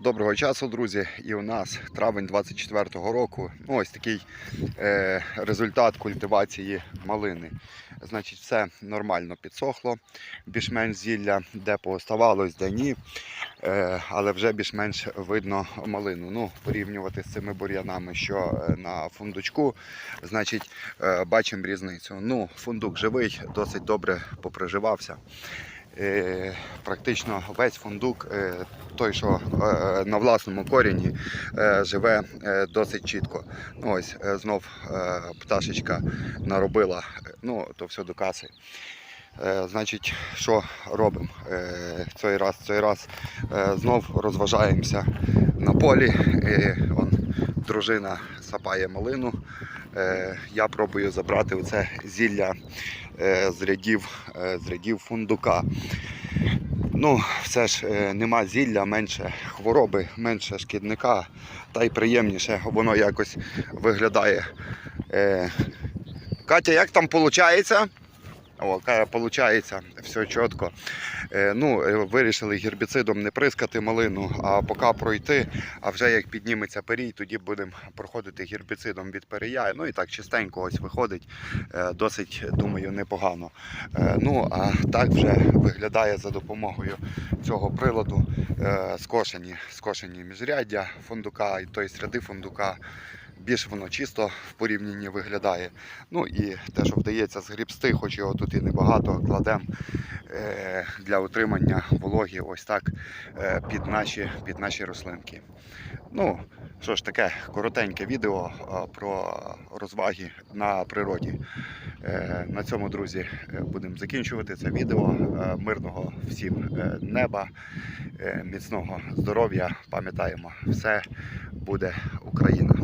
Доброго часу, друзі. І у нас травень 24-го року. Ну, ось такий е, результат культивації малини. Значить, все нормально підсохло, більш-менш зілля, де пооставалось, де ні. Е, але вже більш-менш видно малину. Ну, порівнювати з цими бур'янами, що е, на фундучку, значить, е, бачимо різницю. Ну, фундук живий, досить добре поприживався. Е, практично весь фундук, е, той, що е, на власному корені, е, живе досить чітко. Ну, ось знов пташечка наробила, ну, то все до каси. Значить, що робимо цей раз? Цей раз знов розважаємося на полі. Е, он, дружина сапає малину. Е, Я пробую забрати оце зілля е, з рядів, е, з рядів фундука. Ну, все ж нема зілля, менше хвороби, менше шкідника, та й приємніше воно якось виглядає. Катя, як там виходить? О, виходить, все чітко. Е, ну, е, вирішили гербіцидом не прискати малину, а поки пройти. А вже як підніметься перій, тоді будемо проходити гербіцидом від перея. Ну і так чистенько ось виходить. Е, досить, думаю, непогано. Ну, а так вже виглядає за допомогою цього приладу скошені, скошені міжряддя фундука і тої ряди фундука. Більш воно чисто в порівнянні виглядає. Ну і те, що вдається згрібсти, хоч його тут і небагато, кладемо е, для утримання вологі ось так е, під наші, під наші рослинки. Ну, що ж таке, коротеньке відео е, про розваги на природі. Е, На цьому, друзі, е, будемо закінчувати це відео. Е, Мирного всім неба, міцного здоров'я. Пам'ятаємо, все буде Україна.